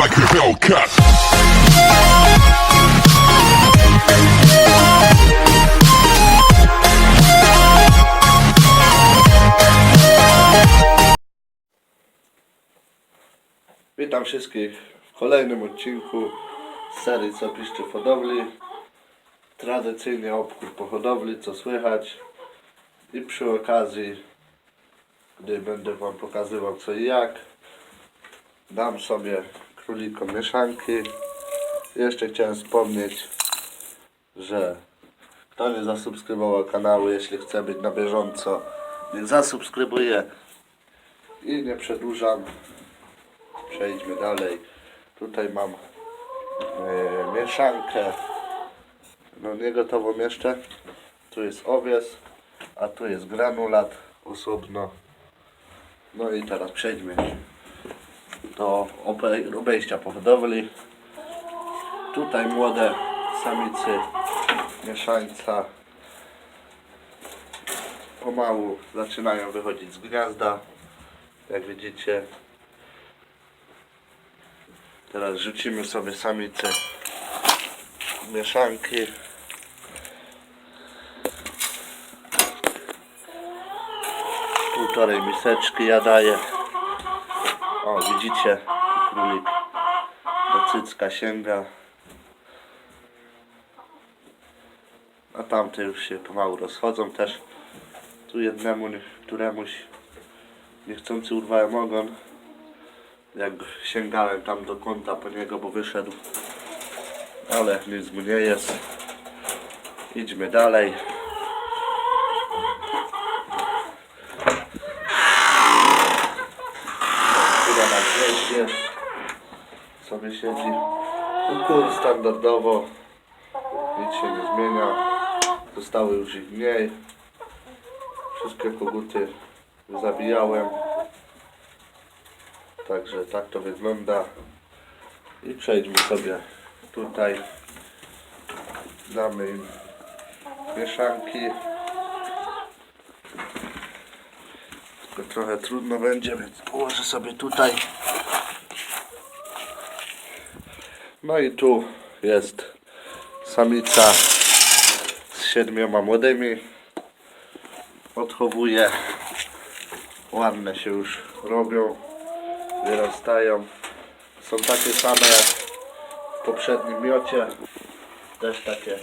like a Hellcat. Witam wszystkich w kolejnym odcinku serii Co piszcie w hodowli. Tradycyjnie obchód po hodowli, co słychać. I przy okazji, gdy będę Wam pokazywał co i jak, dam sobie królikom mieszanki. Jeszcze chciałem wspomnieć, że kto nie zasubskrybował kanału, jeśli chce być na bieżąco, niech zasubskrybuje. I nie przedłużam, przejdźmy dalej. Tutaj mam e, mieszankę. No nie gotową jeszcze. Tu jest owies, a tu jest granulat osobno. No i teraz przejdźmy do obe- obejścia po hodowli. Tutaj młode samicy mieszańca pomału zaczynają wychodzić z gniazda. Jak widzicie, Teraz rzucimy sobie samice mieszanki. Półtorej miseczki ja daję. O, widzicie, królik do cycka sięga. A tamte już się pomału rozchodzą też. Tu jednemu, któremuś niechcący urwałem ogon jak sięgałem tam do kąta po niego, bo wyszedł. Ale nic mu nie jest. Idźmy dalej. Chyba na sobie siedzi. Ukór standardowo. Nic się nie zmienia. Zostały już ich mniej. Wszystkie koguty zabijałem. Także tak to wygląda. I przejdźmy sobie tutaj. Damy im mieszanki. Tylko trochę trudno będzie, więc położę sobie tutaj. No i tu jest samica z siedmioma młodymi. Odchowuję. Ładne się już robią wyrastają. Są takie same jak w poprzednim miocie. Też takie,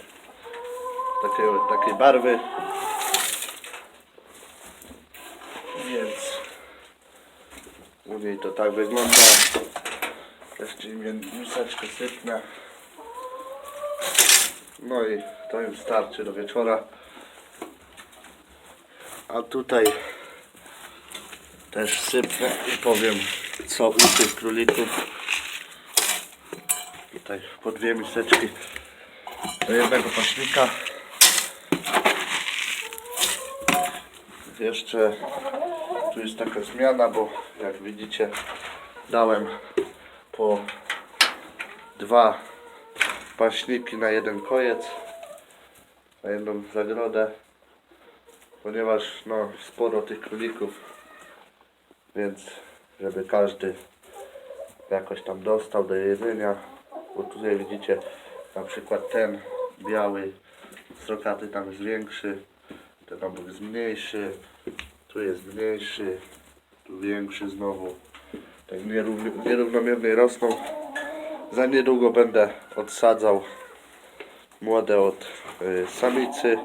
takie takiej barwy. Więc u niej to tak wygląda. Jeszcze im miseczkę sypnę. No i to im starczy do wieczora. A tutaj też sypnę i powiem co u tych królików. Tutaj po dwie miseczki do jednego paśnika. Jeszcze tu jest taka zmiana, bo jak widzicie dałem po dwa paśniki na jeden kojec, na jedną zagrodę, ponieważ no sporo tych królików więc żeby każdy jakoś tam dostał do jedzenia bo tutaj widzicie na przykład ten biały srokaty tam jest większy ten obok jest mniejszy tu jest mniejszy tu większy znowu tak nierównomiernie rosną za niedługo będę odsadzał młode od y, samicy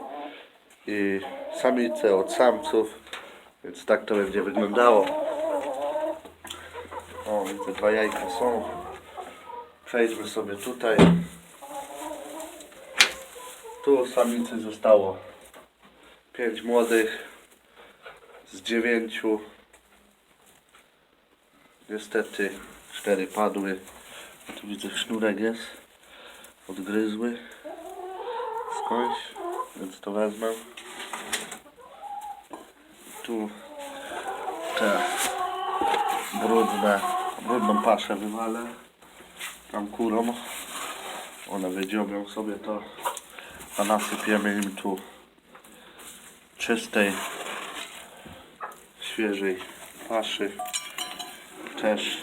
i samice od samców więc tak to będzie wyglądało o, widzę, dwa jajka są. Przejdźmy sobie tutaj. Tu samicy zostało pięć młodych z dziewięciu. Niestety cztery padły. Tu widzę sznurek jest. Odgryzły skądś, więc to wezmę. Tu te brudne, brudną paszę wywalę tam kurą one wydziobią sobie to a nasypiemy im tu czystej świeżej paszy też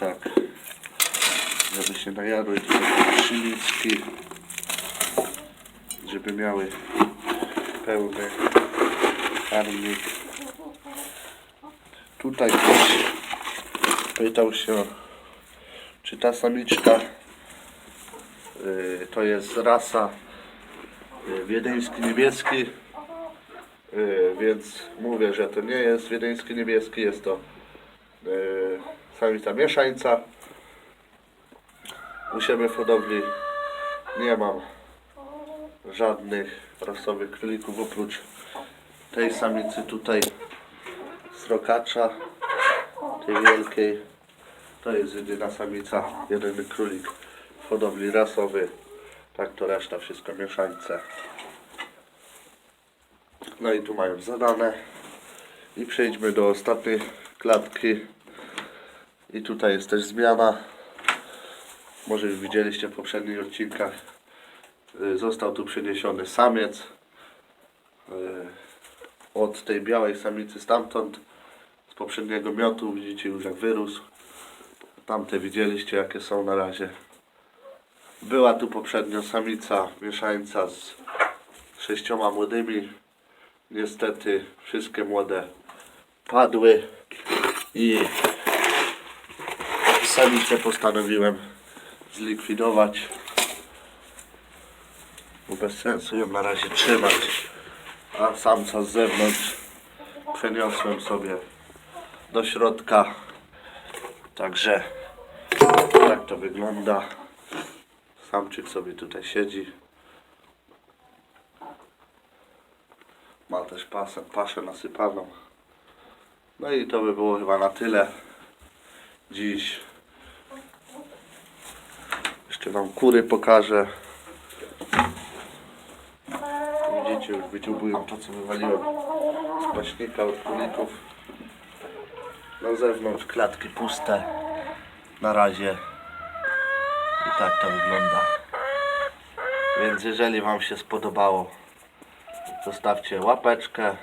tak żeby się najadły trzy żeby miały pełny karmnik. Tutaj ktoś pytał się, czy ta samiczka y, to jest rasa y, wiedeński niebieski, y, więc mówię, że to nie jest wiedeński niebieski, jest to samica mieszańca. U siebie w hodowli nie mam żadnych rasowych królików oprócz tej samicy tutaj srokacza, tej wielkiej. To jest jedyna samica, jedyny królik w hodowli rasowy. Tak to reszta wszystko mieszańce. No i tu mają zadane. I przejdźmy do ostatniej klatki. I tutaj jest też zmiana. Może już widzieliście w poprzednich odcinkach. Y, Został tu przeniesiony samiec y, od tej białej samicy stamtąd z poprzedniego miotu. Widzicie już jak wyrósł. Tamte widzieliście jakie są na razie. Była tu poprzednio samica mieszańca z sześcioma młodymi. Niestety wszystkie młode padły i samicę postanowiłem zlikwidować. Bo bez sensu ją na razie trzymać. A samca z zewnątrz przeniosłem sobie do środka. Także tak to wygląda. Samczyk sobie tutaj siedzi. Ma też pasę, paszę nasypaną. No i to by było chyba na tyle. Dziś jeszcze wam kury pokażę. Widzicie, już wydziubują to co wywaliłem z paśnika od królików. Na zewnątrz klatki puste. Na razie. I tak to wygląda. Więc jeżeli wam się spodobało, zostawcie łapeczkę,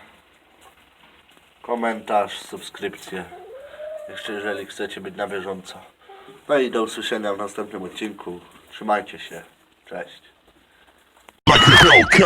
komentarz, subskrypcję. Jeszcze jeżeli chcecie być na bieżąco. No i do usłyszenia w następnym odcinku. Trzymajcie się. Cześć. Like.